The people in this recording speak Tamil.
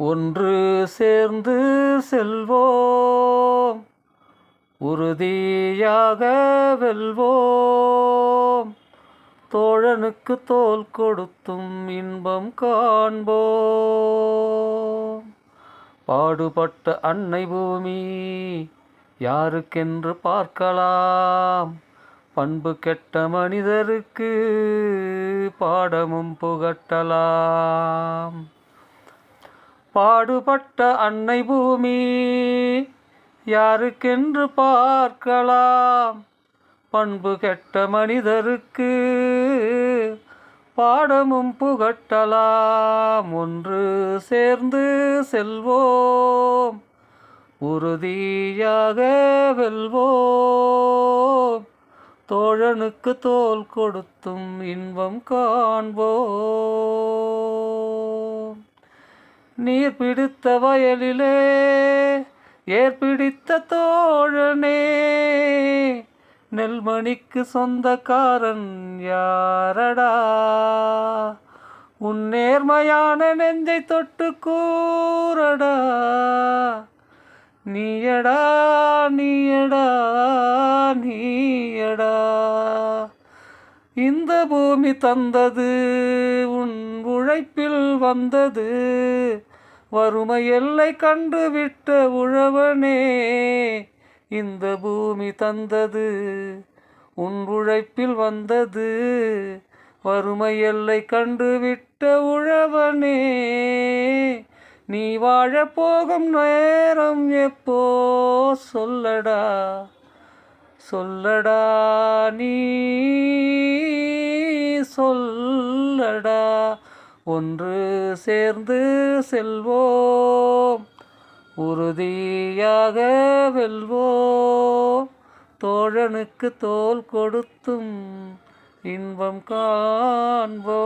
ஒன்று சேர்ந்து செல்வோம் உறுதியாக வெல்வோம். தோழனுக்கு தோல் கொடுத்தும் இன்பம் காண்போம். பாடுபட்ட அன்னை பூமி யாருக்கென்று பார்க்கலாம்? பண்பு கெட்ட மனிதருக்கு பாடமும் புகட்டலாம். பாடுபட்ட அன்னை பூமி யாருக்கென்று பார்க்கலாம்? பண்பு கெட்ட மனிதருக்கு பாடமும் புகட்டலாம். ஒன்று சேர்ந்து செல்வோம் உறுதியாக வெல்வோம். தோழனுக்கு தோல் கொடுத்தும் இன்பம் காண்போம். நீர் பிடித்த வயலிலே ஏற்பிடித்த தோழனே. நெல்மணிக்கு சொந்தக்காரன் யாரடா? உன் நேர்மையான நெஞ்சை தொட்டு கூறடா. நீயடா நீயடா நீயடா. இந்த பூமி தந்தது உன் உழைப்பில் வந்தது. வறுமை எல்லை கண்டு விட்ட உழவனே இந்த பூமி தந்தது உன் உழைப்பில் வந்தது. வறுமை எல்லை கண்டு விட்ட உழவனே நீ வாழ போகும் நேரம் எப்போ? சொல்லடா சொல்லடா நீ சொல்லடா. ஒன்று சேர்ந்து செல்வோம் உறுதியாக வெல்வோம். தோழனுக்கு தோல் கொடுத்தும் இன்பம் காண்போம்.